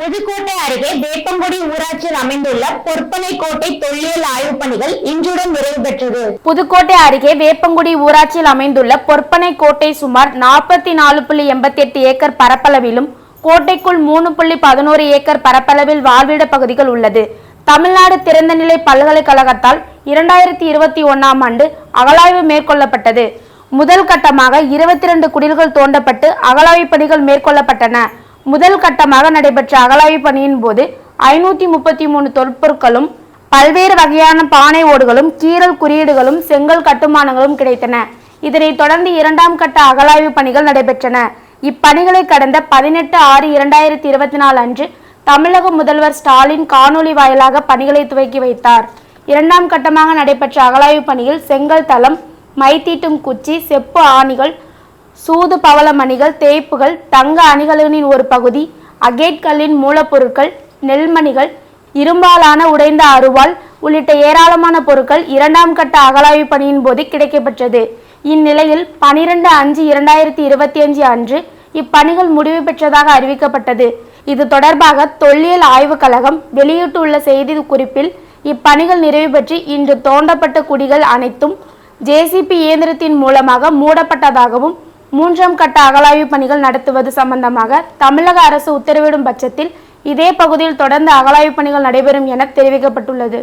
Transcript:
புதுக்கோட்டை அருகே வேப்பங்குடி ஊராட்சியில் அமைந்துள்ள பொற்பனை கோட்டை தொல்லியல் ஆய்வுப் பணிகள் இன்றுடன் நிறைவு பெற்றது. புதுக்கோட்டை அருகே வேப்பங்குடி ஊராட்சியில் அமைந்துள்ள பொற்பனை கோட்டை சுமார் நாற்பத்தி நாலு புள்ளி எண்பத்தி எட்டு ஏக்கர் பரப்பளவிலும் கோட்டைக்குள் மூணு புள்ளி பதினோரு ஏக்கர் பரப்பளவில் வாழ்விட பகுதிகள் உள்ளது. தமிழ்நாடு திறந்தநிலை பல்கலைக்கழகத்தால் இரண்டாயிரத்தி இருபத்தி ஒன்னாம் ஆண்டு அகழாய்வு மேற்கொள்ளப்பட்டது. முதல் கட்டமாக இருபத்தி இரண்டு குடில்கள் தோண்டப்பட்டு அகழாய்வு பணிகள் மேற்கொள்ளப்பட்டன. முதல் கட்டமாக நடைபெற்ற அகலாய்வு பணியின் போது ஐநூத்தி முப்பத்தி மூணு தொல்பொருட்களும் பல்வேறு வகையான பானை ஓடுகளும் கீறல் குறியீடுகளும் செங்கல் கட்டுமானங்களும் கிடைத்தன. இதனைத் தொடர்ந்து இரண்டாம் கட்ட அகழாய்வு பணிகள் நடைபெற்றன. இப்பணிகளை கடந்த பதினெட்டு ஆறு இரண்டாயிரத்தி இருபத்தி நாலு அன்று தமிழக முதல்வர் ஸ்டாலின் காணொலி வாயிலாக பணிகளை துவக்கி வைத்தார். இரண்டாம் கட்டமாக நடைபெற்ற அகழாய்வு பணியில் செங்கல் தளம் மைத்தீட்டும் குச்சி செப்பு ஆணிகள் சூது பவளமணிகள் தேய்ப்புகள் தங்க அணிகளின் ஒரு பகுதி அகேட்கல்லின் மூலப்பொருட்கள் நெல்மணிகள் இரும்பாலான உடைந்த அருவாள் உள்ளிட்ட ஏராளமான பொருட்கள் இரண்டாம் கட்ட அகழாய்வு பணியின் போது கிடைக்கப்பெற்றது. இந்நிலையில் பனிரெண்டு அஞ்சு இரண்டாயிரத்தி இருபத்தி அஞ்சு அன்று இப்பணிகள் முடிவு பெற்றதாக அறிவிக்கப்பட்டது. இது தொடர்பாக தொல்லியல் ஆய்வுக் கழகம் வெளியிட்டுள்ள செய்தி குறிப்பில் இப்பணிகள் நிறைவு பெற்று இன்று தோண்டப்பட்ட குடிகள் அனைத்தும் ஜேசிபி இயந்திரத்தின் மூலமாக மூடப்பட்டதாகவும் மூன்றாம் கட்ட அகழாய்வு பணிகள் நடத்துவது சம்பந்தமாக தமிழக அரசு உத்தரவிடும் பட்சத்தில் இதே பகுதியில் தொடர்ந்து அகழாய்வு பணிகள் நடைபெறும் என தெரிவிக்கப்பட்டுள்ளது.